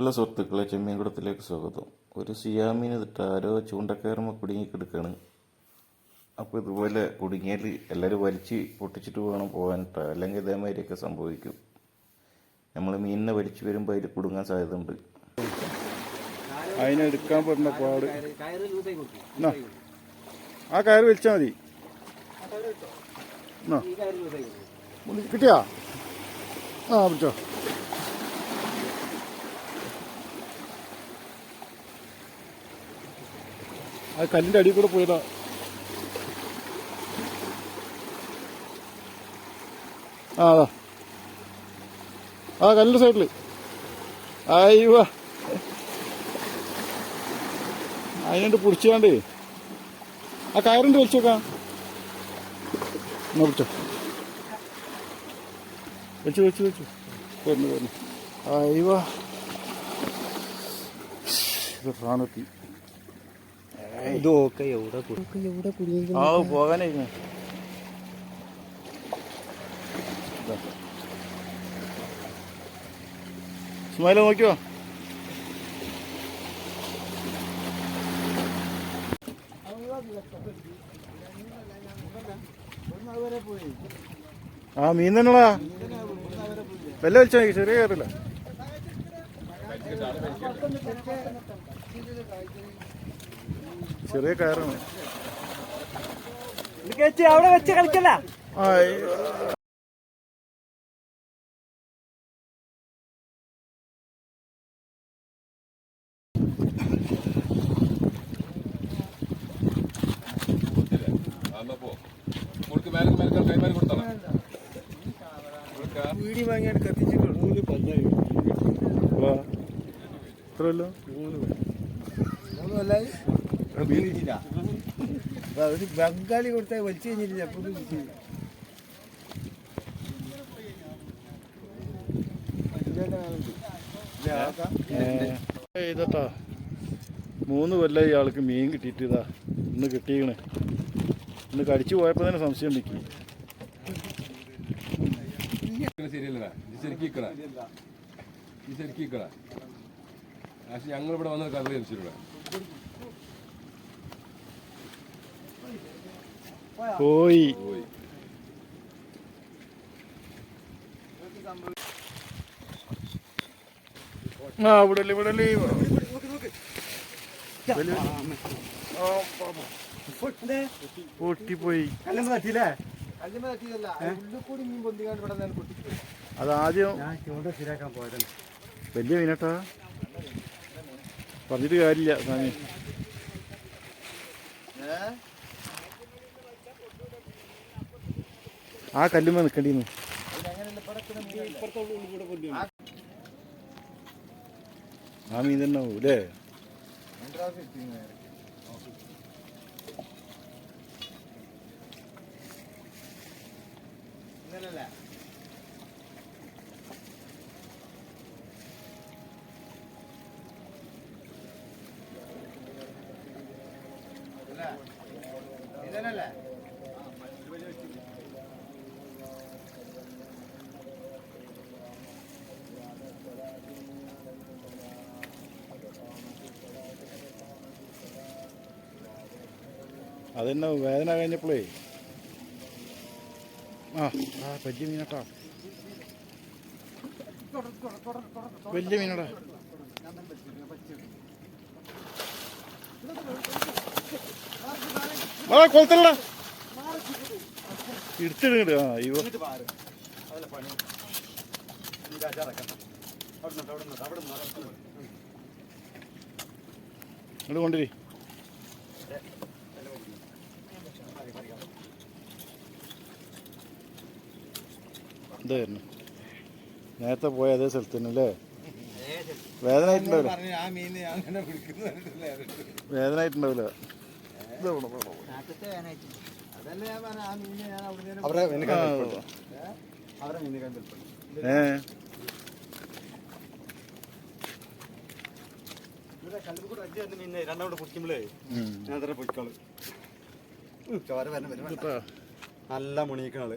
നല്ല സുഹൃത്തുക്കളെ ചെമ്മീൻകുടത്തിലേക്ക് സ്വാഗതം. ഒരു സിയാമീൻ ഇതിട്ട് ആരോ ചൂണ്ടക്കയറുമ്പോൾ കുടുങ്ങി കിടക്കാണ് അപ്പോൾ ഇതുപോലെ കുടുങ്ങിയാൽ എല്ലാവരും വലിച്ച് പൊട്ടിച്ചിട്ട് പോകണം പോകാനിട്ട്. അല്ലെങ്കിൽ ഇതേമാതിരിയൊക്കെ സംഭവിക്കും. നമ്മൾ മീനിനെ വലിച്ചു വരുമ്പോൾ അതിൽ കുടുങ്ങാൻ സാധ്യതയുണ്ട്. അതിനെടുക്കാൻ പറ്റുന്ന പാട്. ആ കയറ് വലിച്ചാൽ മതി. കിട്ടിയാ? ആ പിടിച്ചോ. ആ കല്ലിന്റെ അടിയിൽ കൂടെ പോയതാ. ആ അതാ. ആ കല്ലിന്റെ സൈഡിൽ. അയ്യോ. അതിനുണ്ട് പിടിച്ചാണ്ടേ. ആ കയറിന്റെ വലിച്ചു നോക്കാം. എന്നാ പിടിച്ചോ. വെച്ചു വെച്ചു വെച്ചു വരുന്നു വരുന്നു അയ്യോ. ഇത് നോക്കിയോ? ആ മീൻ തന്നെടാ. വെല്ല വലിച്ചാ മതി, ചെറിയ കയറില്ല. ചെറിയ കയറാണ്. അവിടെ വെച്ച് കളിക്കല്ല ഇത്രല്ലോ വീടി വാങ്ങിയാണ് കത്തിച്ചിട്ട് മൂന്ന് പല്ലായി. ഇത്രയല്ലോ? മൂന്ന് പല്ലായി. ഒരു ബംഗാളി കൊടുത്താൽ വലിച്ചു കഴിഞ്ഞില്ല എപ്പോഴും ഇതട്ടാ. മൂന്ന് കൊല്ലം ഇയാൾക്ക് മീൻ കിട്ടിയിട്ട് ഇതാ ഇന്ന് കിട്ടിയേക്കണ്. ഇന്ന് കടിച്ചു പോയപ്പോ തന്നെ സംശയം നിൽക്കി ശരിക്കും ഇവിടെ വന്ന കഥ ജനിച്ചിവിടെ പോയി പോയി ആ ഇവിടല്ലേ ഇവിടല്ലേ പൊട്ടിപ്പോയി കല്ലുമ്മ തട്ടിയില്ലേ? കല്ലുമ്മ തട്ടിയതല്ല. ഉള്ളിൽ കൂടി മീൻ ആ വിടൽ വിടൽ. പൊട്ടിപ്പോയി. അതാദ്യം വലിയ മീനട്ടാ. പറഞ്ഞിട്ട് കാര്യമില്ല സ്വാമി ആ കല്ലുമ്മ നിൽക്കണ്ടിന്ന് ആ മീൻ തന്നെ ആവും അല്ലേ? ഇന്നലല്ലേ അതെന്നെ വേദന കഴിഞ്ഞപ്പോഴേ ആ ആ വലിയ മീനട്ടാ. വലിയ മീനടാ. ആ കൊളത്തല്ലടാ ഇങ്ങോട്ട് കൊണ്ടുവരി. എന്തായിരുന്നു നേരത്തെ പോയ അതേ സ്ഥലത്ത് തന്നെ അല്ലേ? വേദന ആയിട്ടുണ്ടാവില്ല ആയിട്ടുണ്ടാവില്ല ഞാൻ രണ്ടാമത് പിടിക്കുമ്പോഴേ പൊയ്ക്കോളൂ. ചോര നല്ല മുണിയിക്കണത്